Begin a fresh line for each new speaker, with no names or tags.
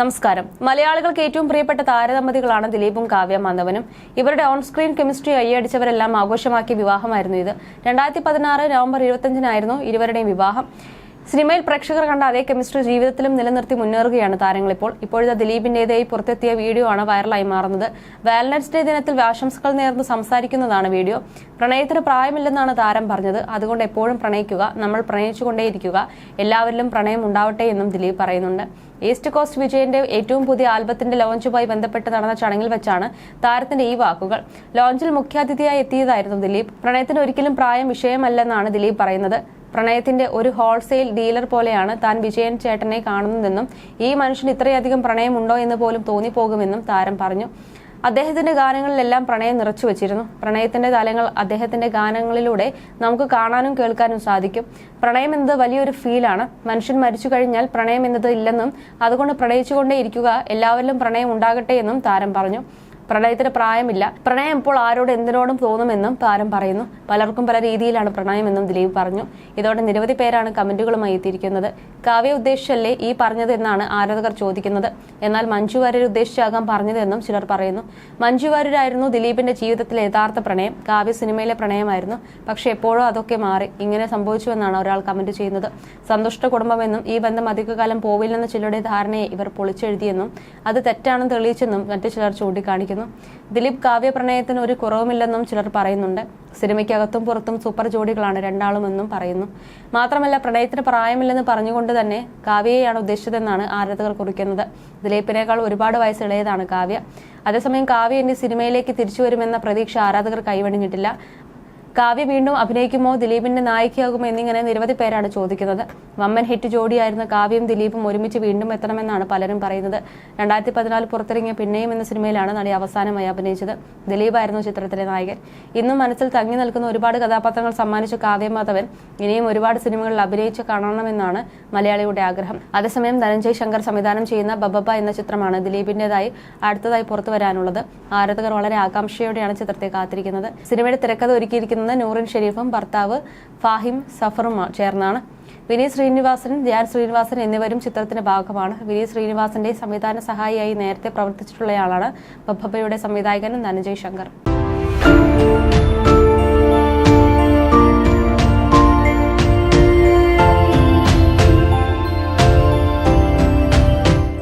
നമസ്കാരം. മലയാളികൾക്ക് ഏറ്റവും പ്രിയപ്പെട്ട താരദമ്പതികളാണ് ദിലീപും കാവ്യ മാധവനും. ഇവരുടെ ഓൺ സ്ക്രീൻ കെമിസ്ട്രി അയ്യടിച്ചവരെല്ലാം ആഘോഷമാക്കിയ വിവാഹമായിരുന്നു ഇത്. രണ്ടായിരത്തി പതിനാറ് നവംബർ ഇരുപത്തിയഞ്ചിനായിരുന്നു ഇരുവരുടെയും വിവാഹം. സിനിമയിൽ പ്രേക്ഷകർ കണ്ട അതേ കെമിസ്ട്രി ജീവിതത്തിലും നിലനിർത്തി മുന്നേറുകയാണ് താരങ്ങളിപ്പോൾ ഇപ്പോഴത്തെ ദിലീപിന്റേതായി പുറത്തെത്തിയ വീഡിയോ ആണ് വൈറലായി മാറുന്നത്. വാലന്റൈൻസ് ഡേ ദിനത്തിൽ ആശംസകൾ നേർന്ന് സംസാരിക്കുന്നതാണ് വീഡിയോ. പ്രണയത്തിന് പ്രായമില്ലെന്നാണ് താരം പറഞ്ഞത്. അതുകൊണ്ട് എപ്പോഴും പ്രണയിക്കുക നമ്മൾ പ്രണയിച്ചുകൊണ്ടേയിരിക്കുക. എല്ലാവരിലും പ്രണയം ഉണ്ടാവട്ടെ എന്നും ദിലീപ് പറയുന്നുണ്ട്. ഈസ്റ്റ് കോസ്റ്റ് വിജയന്റെ ഏറ്റവും പുതിയ ആൽബത്തിന്റെ ലോഞ്ചുമായി ബന്ധപ്പെട്ട് നടന്ന ചടങ്ങിൽ വെച്ചാണ് താരത്തിന്റെ ഈ വാക്കുകൾ. ലോഞ്ചിൽ മുഖ്യാതിഥിയായി എത്തിയതായിരുന്നു ദിലീപ്. പ്രണയത്തിന് ഒരിക്കലും പ്രായം വിഷയമല്ലെന്നാണ് ദിലീപ് പറയുന്നത്. പ്രണയത്തിന്റെ ഒരു ഹോൾസെയിൽ ഡീലർ പോലെയാണ് താൻ വിജയൻ ചേട്ടനെ കാണുന്നതെന്നും ഈ മനുഷ്യന് ഇത്രയധികം പ്രണയമുണ്ടോ എന്ന് പോലും തോന്നിപ്പോകുമെന്നും താരം പറഞ്ഞു. അദ്ദേഹത്തിന്റെ ഗാനങ്ങളിലെല്ലാം പ്രണയം നിറച്ചു വച്ചിരുന്നു. പ്രണയത്തിന്റെ തലങ്ങൾ അദ്ദേഹത്തിന്റെ ഗാനങ്ങളിലൂടെ നമുക്ക് കാണാനും കേൾക്കാനും സാധിക്കും. പ്രണയം എന്നത് വലിയൊരു ഫീലാണ് മനുഷ്യൻ മരിച്ചു കഴിഞ്ഞാൽ പ്രണയം എന്നത് ഇല്ലെന്നും അതുകൊണ്ട് പ്രണയിച്ചുകൊണ്ടേ ഇരിക്കുക എല്ലാവരിലും പ്രണയം ഉണ്ടാകട്ടെ എന്നും താരം പറഞ്ഞു. പ്രണയത്തിന് പ്രായമില്ല. പ്രണയം ഇപ്പോൾ ആരോട് എന്തിനോടും തോന്നുമെന്നും താരം പറയുന്നു. പലർക്കും പല രീതിയിലാണ് പ്രണയമെന്നും ദിലീപ് പറഞ്ഞു. ഇതോടെ നിരവധി പേരാണ് കമന്റുകളുമായി എത്തിയിരിക്കുന്നത്. കാവ്യ ഉദ്ദേശിച്ചല്ലേ ഈ പറഞ്ഞത് എന്നാണ് ആരാധകർ ചോദിക്കുന്നത്. എന്നാൽ മഞ്ജു വാര്യർ ഉദ്ദേശിച്ചാകാം പറഞ്ഞതെന്നും ചിലർ പറയുന്നു. മഞ്ജു വാര്യരായിരുന്നു ദിലീപിന്റെ ജീവിതത്തിലെ യഥാർത്ഥ പ്രണയം. കാവ്യ സിനിമയിലെ പ്രണയമായിരുന്നു. പക്ഷെ എപ്പോഴോ അതൊക്കെ മാറി. ഇങ്ങനെ സംഭവിച്ചുവെന്നാണ് ഒരാൾ കമന്റ് ചെയ്യുന്നത്. സന്തുഷ്ട കുടുംബമെന്നും ഈ ബന്ധം അധികകാലം പോവില്ലെന്ന ചിലരുടെ ധാരണയെ ഇവർ പൊളിച്ചെഴുതിയെന്നും അത് തെറ്റാണെന്ന് തെളിയിച്ചെന്നും മറ്റു ചിലർ ചൂണ്ടിക്കാണിക്കുന്നു. ദിലീപ് കാവ്യ പ്രണയത്തിന് ഒരു കുറവുമില്ലെന്നും ചിലർ പറയുന്നുണ്ട്. സിനിമയ്ക്കകത്തും പുറത്തും സൂപ്പർ ജോഡികളാണ് രണ്ടാളുമെന്നും പറയുന്നു. മാത്രമല്ല പ്രണയത്തിന് പ്രായമില്ലെന്ന് പറഞ്ഞുകൊണ്ട് തന്നെ കാവ്യയെയാണ് ഉദ്ദേശിച്ചതെന്നാണ് ആരാധകർ കുറിക്കുന്നത്. ദിലീപിനേക്കാൾ ഒരുപാട് വയസ്സ് ഇളയതാണ് കാവ്യ. അതേസമയം കാവ്യ ഇനി സിനിമയിലേക്ക് തിരിച്ചു വരുമെന്ന പ്രതീക്ഷ ആരാധകർ കൈവടിഞ്ഞിട്ടില്ല കാവ്യ വീണ്ടും അഭിനയിക്കുമോ? ദിലീപിന്റെ നായികയാകുമോ എന്നിങ്ങനെ നിരവധി പേരാണ് ചോദിക്കുന്നത്. വമ്മൻ ഹിറ്റ് ജോഡിയായിരുന്ന കാവ്യയും ദിലീപും ഒരുമിച്ച് വീണ്ടും എത്തണമെന്നാണ് പലരും പറയുന്നത്. രണ്ടായിരത്തി പതിനാല് പുറത്തിറങ്ങിയ പിന്നെയും എന്ന സിനിമയിലാണ് നടി അവസാനമായി അഭിനയിച്ചത്. ദിലീപായിരുന്നു ചിത്രത്തിലെ നായകൻ. ഇന്നും മനസ്സിൽ തങ്ങി നിൽക്കുന്ന ഒരുപാട് കഥാപാത്രങ്ങൾ സമ്മാനിച്ച കാവ്യ മാധവൻ ഇനിയും ഒരുപാട് സിനിമകളിൽ അഭിനയിച്ച് കാണണമെന്നാണ് മലയാളിയുടെ ആഗ്രഹം. അതേസമയം ധനഞ്ജയ് ശങ്കർ സംവിധാനം ചെയ്യുന്ന ബബബ എന്ന ചിത്രമാണ് ദിലീപിന്റേതായി അടുത്തതായി പുറത്തു വരാനുള്ളത് ആരാധകർ വളരെ ആകാംക്ഷയോടെയാണ് ചിത്രത്തെ കാത്തിരിക്കുന്നത്. സിനിമയുടെ തിരക്കഥ ഒരുക്കിയിരിക്കുന്നത് നൂറിൻ ഷെരീഫും ഭർത്താവ് ഫാഹിം സഫറും ചേർന്നാണ്. വിനീത് ശ്രീനിവാസൻ ധ്യാൻ ശ്രീനിവാസൻ എന്നിവരും ചിത്രത്തിന്റെ ഭാഗമാണ്. വിനീത് ശ്രീനിവാസന്റെ സംവിധാന സഹായിയായി നേരത്തെ പ്രവർത്തിച്ചിട്ടുള്ളയാളാണ് ബബ്ബയുടെ സംവിധായകൻ ധനഞ്ജയ് ശങ്കർ.